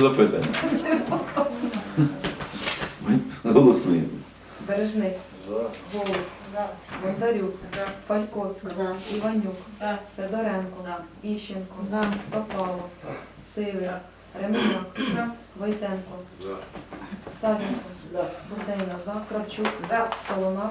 Запитання. Голосуємо. Бережник, За. Голуб, Бондарюк, Фальковська, Іванюк, Федоренко, Іщенко, Топало, Сивий, Ременяк, Войтенко, Савенко, Бурдейна, за, Кравчук, Солонар,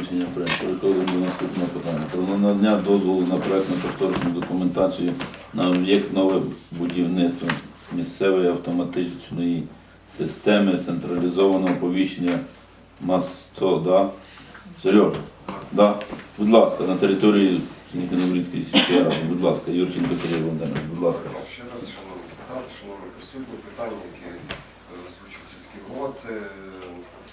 Рішення прийнято. Переходимо до наступного питання. Про надання дозволу на проектну кошторисну документацію на об'єкт нове будівництво місцевої автоматичної системи централізованого оповіщення МАСЦО, да? Сережа, да? Будь ласка, на території Сіньконобрідської сільської ради. Будь ласка, Юрченко Сергій Володимирович, будь ласка. Ще раз, шановні депутати, шановні присутні, питання, яке голова, це е,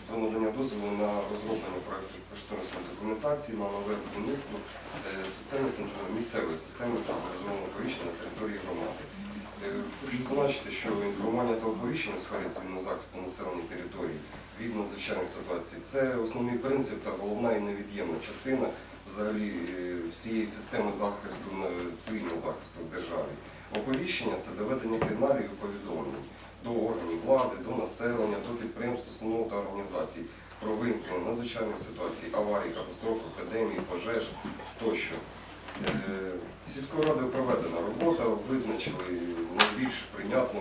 до надання дозволу на розроблення проекту кошторисної документації на нове будівництво е, системи місцевої системи централізованого оповіщення на території громади. Е, Хочу зазначити, що інформування та оповіщення у сфері цивільного захисту населених територій від надзвичайних ситуацій це основний принцип та головна і невід'ємна частина взагалі всієї системи захисту цивільного захисту в державі. Оповіщення це доведення сигналів і повідомлень до органів влади, до населення, до підприємств, установ та організацій про виникнення надзвичайних ситуацій, аварій, катастроф, епідемій, пожеж тощо. Е, Сільською радою проведена робота, визначили найбільш прийнятну.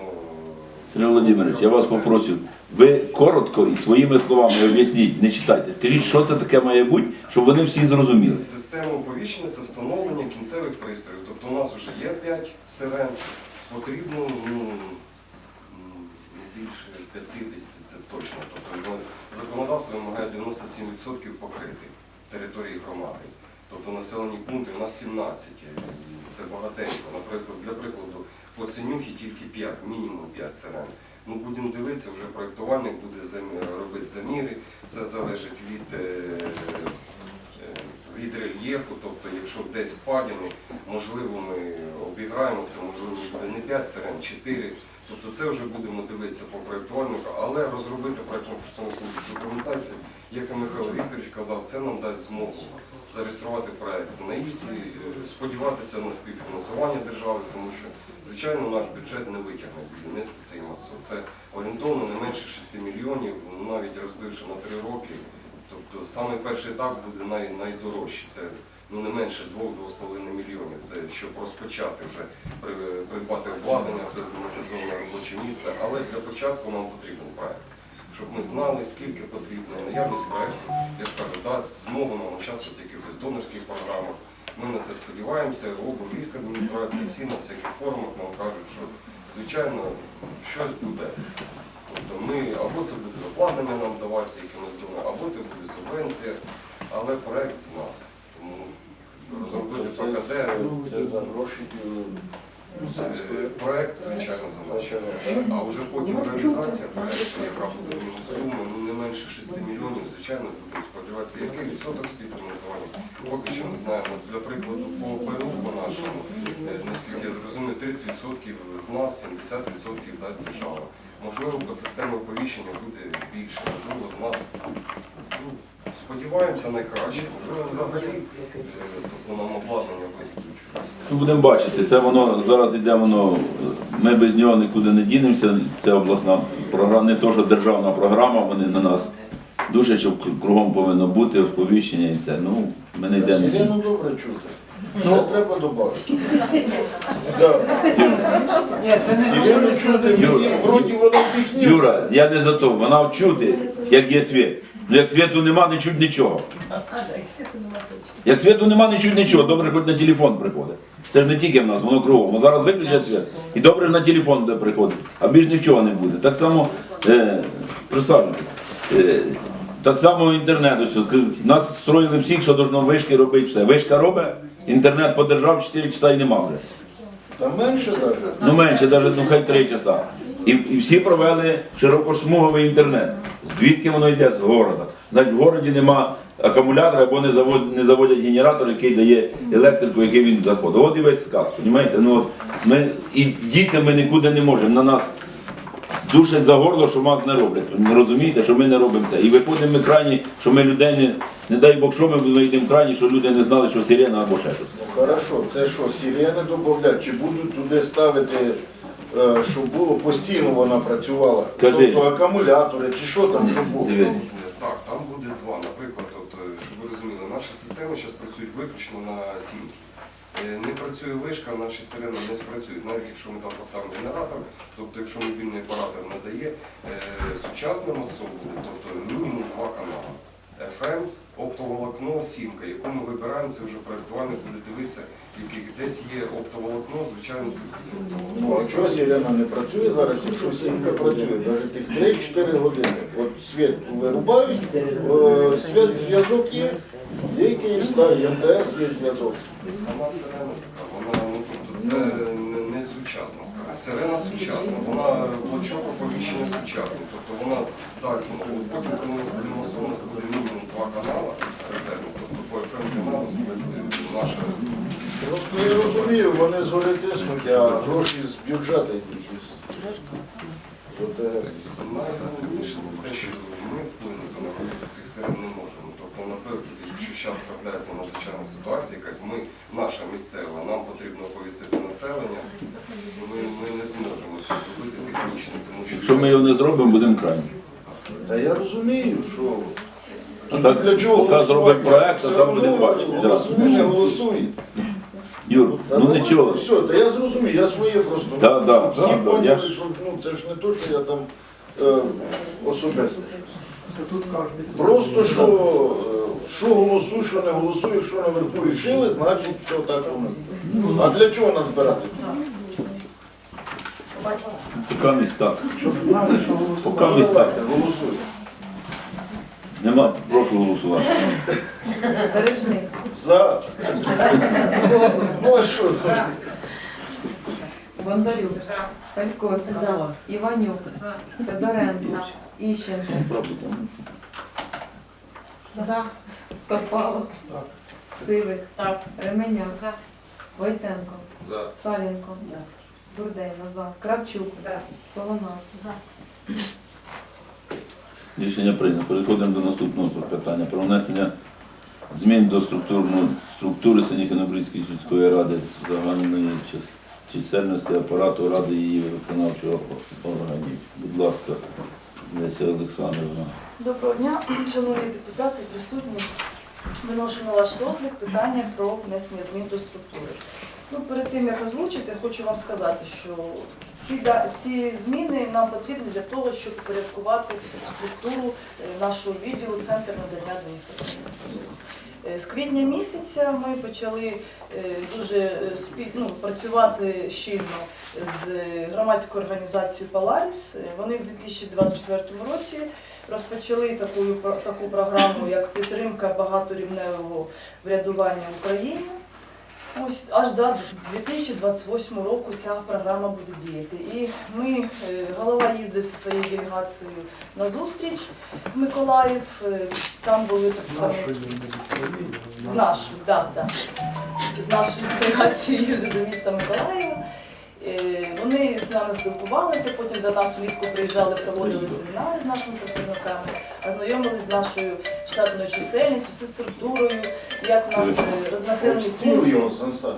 Сергій Володимирович, я вас попросив, ви коротко і своїми словами об'ясніть, не читайте. Скажіть, що це таке має бути, щоб вони всі зрозуміли. Система оповіщення це встановлення кінцевих пристроїв. Тобто у нас вже є 5 сирен, потрібно ну, більше 50, це точно. Тобто законодавство вимагає 97% покрити території громади. Тобто населені пункти у нас 17, і це багатенько. Наприклад, для прикладу, по Синюхі тільки 5, мінімум 5 сирен. Ну, будемо дивитися, вже проєктувальник буде робити заміри, все залежить від, е, е, від рельєфу, тобто якщо десь впадіни, можливо, ми обіграємо це, можливо, буде не 5 сирен, 4. Тобто це вже будемо дивитися по проєктувальнику, але розробити проєктну кошторисну документацію, як і Михайло Вікторович казав, це нам дасть змогу зареєструвати проєкт на ІСІ, е, сподіватися на співфінансування держави, тому що, звичайно, наш бюджет не витягне будівництво цієї масу. Це орієнтовно не менше 6 мільйонів, навіть розбивши на 3 роки. Тобто саме перший етап буде най, найдорожчий. Це ну, не менше 2-2,5 мільйонів. Це щоб розпочати вже придбати обладнання, автоматизоване робоче місце. Але для початку нам потрібен проект. Щоб ми знали, скільки потрібно, наявність проекту, я ж кажу, дасть змогу нам участвувати якихось донорських програмах. Ми на це сподіваємося, облвійська адміністрація, всі на всяких форумах нам кажуть, що звичайно щось буде. Тобто ми або це буде обладнання нам даватися якимось донором, або це буде субвенція, але проект з нас. Тому розробити ПКД, Це за гроші. Е, Проект, звичайно, задача. А вже потім реалізація проекту, яка буде між сумою ну, не менше 6 мільйонів, звичайно, будемо сподіватися, який відсоток співфінансування. Поки що не знаємо. Для прикладу, по ПРУ по нашому, е, наскільки я зрозумів, 30% з нас, 70% дасть держава. Можливо, по системі оповіщення буде більше, можливо, з нас. Ну, сподіваємося найкраще. Можливо, взагалі е, тобто нам обладнання видадуть. Що будемо бачити, це воно зараз йде воно, ми без нього нікуди не дінемося. Це обласна програма, не то, що державна програма, вони на нас дуже, що кругом повинно бути оповіщення і це. Ну, ми не йдемо. Сирену добре чути. Ще треба додати. Да. Сирену чути, Юра. мені вроді воно в. Юра, я не за то, вона чути, як є світ. Ну як світу нема, не чуть нічого. Як світу нема, не чуть нічого, добре хоч на телефон приходить. Це ж не тільки в нас, воно кругом. Ми зараз виключать світ. І добре на телефон буде приходити, а більш нічого не буде. Так само, е, присаджуйтесь. Е, так само інтернет. Нас строїли всіх, що должно вишки робити все. Вишка робить, інтернет подержав 4 часа і нема вже. Та менше навіть. Ну менше, навіть ну хай 3 часа. І, і всі провели широкосмуговий інтернет. Звідки воно йде? З города. Навіть в городі нема акумулятора або не заводять, не заводять генератор, який дає електрику, який він заходить. От і весь сказ, розумієте? Ну, от ми, і діться ми нікуди не можемо. На нас душать за горло, що нас не роблять. Ви розумієте, що ми не робимо це. І виходимо ми крайні, що ми людей не, не дай Бог, що ми вийдемо крайні, що люди не знали, що сирена або ще щось. Ну хорошо, це що, сирени додати, чи будуть туди ставити е, щоб було постійно вона працювала. Кажи. Тобто акумулятори чи що там, щоб було. Диви. Так, там буде два. Наприклад, от, е, щоб ви розуміли, наші системи зараз працюють виключно на сімки. Е, Не працює вишка, наші сирени не спрацюють. Навіть якщо ми там поставимо генератор, тобто якщо мобільний оператор надає е, сучасне масо тобто мінімум два канали. FM, оптоволокно, сімка, яку ми вибираємо, це вже проєктувальник буде дивитися, десь є оптоволокно, звичайно, це Ну, а чого сирена не працює зараз, якщо сімка працює, навіть тих 3-4 години. От світ вирубають, е, свят- зв'язок є, є Київстар, МТС є зв'язок. Сама сирена така, вона ну, тобто це не, не сучасна скажімо. Сирена сучасна, вона блочок оповіщення сучасний. Тобто вона дасть ну, потім, коли ми будемо сонити, буде мінімум Просто я розумію, вони згори тиснуть, а гроші з бюджету йдуть. ОТГ. Найголовніше це те, що ми вплинути на роботу цих сирен не можемо. Тобто, наприклад, якщо зараз трапляється надзвичайна ситуація, якась ми, наша місцева, нам потрібно оповістити населення, ми, ми не зможемо це зробити технічно, тому що Якщо ми його не зробимо, будемо крайні. Та я розумію, що А Ну, так- для чого так зробимо проект, а там буде бачити, да. не голосують. Юр, Та ну ну, нічого. Все, та я зрозумів, я своє просто. Да, да, всі да, да, я ж- що ну, це ж не то, що я там е, особисте. Просто що, е, що голосуй, що не голосуй, якщо наверху рішили, значить все так воно. А для чого нас збирати? Поки не так. Щоб знали, що Ну, голосувати. Поки не так. голосуй. Нема, прошу голосувати. Бережник. За. Ну а що тут? Бондарюк. Пальковська. Іванюк. Федоренко. Іщенко. Копалов. Сивик. Ременяк. Войтенко. Саленко. Бурдейна. За. Кравчук. Солонар. Рішення прийнято. Переходимо до наступного питання про внесення змін до структури Синіх-Інобридської сільської ради загальної чисельності апарату ради її виконавчого органів. Будь ласка, Леся Олександрівна. Доброго дня, шановні депутати, присутні. Виношу на ваш розгляд питання про внесення змін до структури. Ну, перед тим як озвучити, хочу вам сказати, що ці, ці зміни нам потрібні для того, щоб упорядкувати структуру е, нашого відділу Центр надання адміністративних послуг. Е, З квітня місяця ми почали е, дуже е, ну, працювати щільно з громадською організацією. Е, Вони в 2024 році розпочали таку, таку програму, як підтримка багаторівневого врядування в Україні. Ось аж до 2028 року ця програма буде діяти. І ми, е, голова їздив зі своєю делегацією на зустріч в Миколаїв. е, Там були представники. З нашою, да, да. З нашою делегацією їздили до міста Миколаєва. Е, Вони з нами спілкувалися, потім до нас влітку приїжджали, проводили семінари з нашими працівниками, ознайомилися з нашою штатною чисельністю, зі структурою, як у нас е, населені Стіл пункти. його, Сан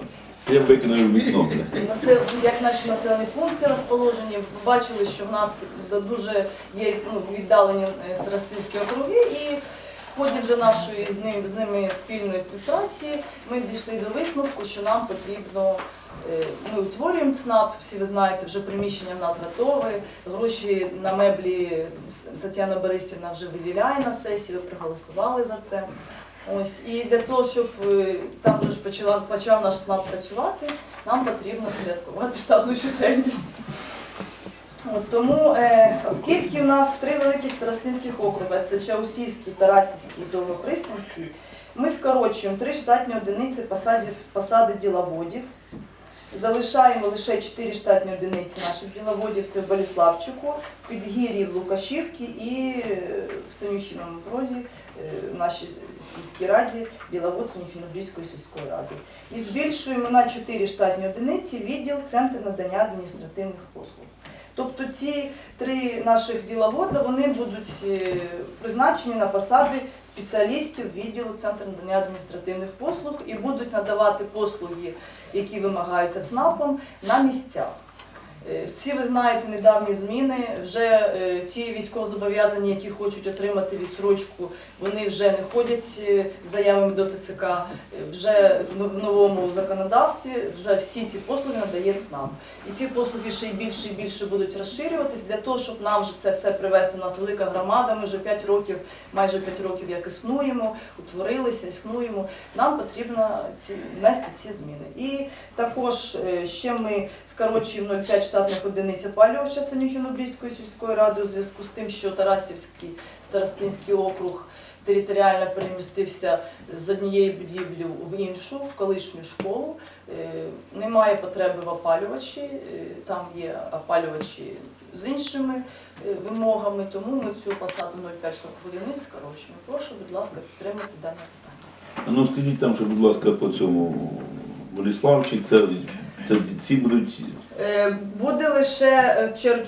Я викинув вікно. бля. Насел... як наші населені пункти розположені, ви бачили, що в нас дуже є ну, віддалені е, старостинські округи, і в ході вже нашої з ними, з ними спільної співпраці ми дійшли до висновку, що нам потрібно. е, Ми утворюємо ЦНАП, всі ви знаєте, вже приміщення в нас готове. Гроші на меблі Тетяна Борисівна вже виділяє на сесії, ви проголосували за це. Ось і для того, щоб е, там вже ж почала почав наш СНАП працювати, нам потрібно порядкувати штатну чисельність. От, тому, е, оскільки у нас три великих старостинських округи, це Чаусівський, Тарасівський і Довгопристанський, ми скорочуємо три штатні одиниці посадів, посади діловодів. Залишаємо лише чотири штатні одиниці наших діловодів. Це в Боліславчику, в Підгір'ї, в Лукашівці і е, в Синюхіному броді е, в нашій сільській раді діловод Синюхінобрійської сільської ради. І збільшуємо на 4 штатні одиниці відділ Центр надання адміністративних послуг. Тобто ці три наших діловода вони будуть е, призначені на посади спеціалістів відділу Центру надання адміністративних послуг і будуть надавати послуги, які вимагаються ЦНАПом, на місцях. Е, Всі ви знаєте недавні зміни. Вже е, ті військовозобов'язані, які хочуть отримати відсрочку, вони вже не ходять е, з заявами до ТЦК. Вже в новому законодавстві вже всі ці послуги надає ЦНАП. І ці послуги ще й більше і більше будуть розширюватись для того, щоб нам вже це все привести. У нас велика громада. Ми вже 5 років, майже 5 років як існуємо, утворилися, існуємо. Нам потрібно ці внести ці зміни. І також ще ми скорочуємо 0,5 штатних одиниць опалювача Санюхіно-Брістської сільської ради у зв'язку з тим, що Тарасівський старостинський округ територіально перемістився з однієї будівлі в іншу, в колишню школу. Е, Немає потреби в опалювачі, е, там є опалювачі з іншими е, вимогами, тому ми цю посаду 0,5 штатних одиниць скорочуємо. Прошу, будь ласка, підтримати дане питання. Ну скажіть там, що, будь ласка, по цьому Боліславчик, це, це ці будуть Е, Буде лише е, чер-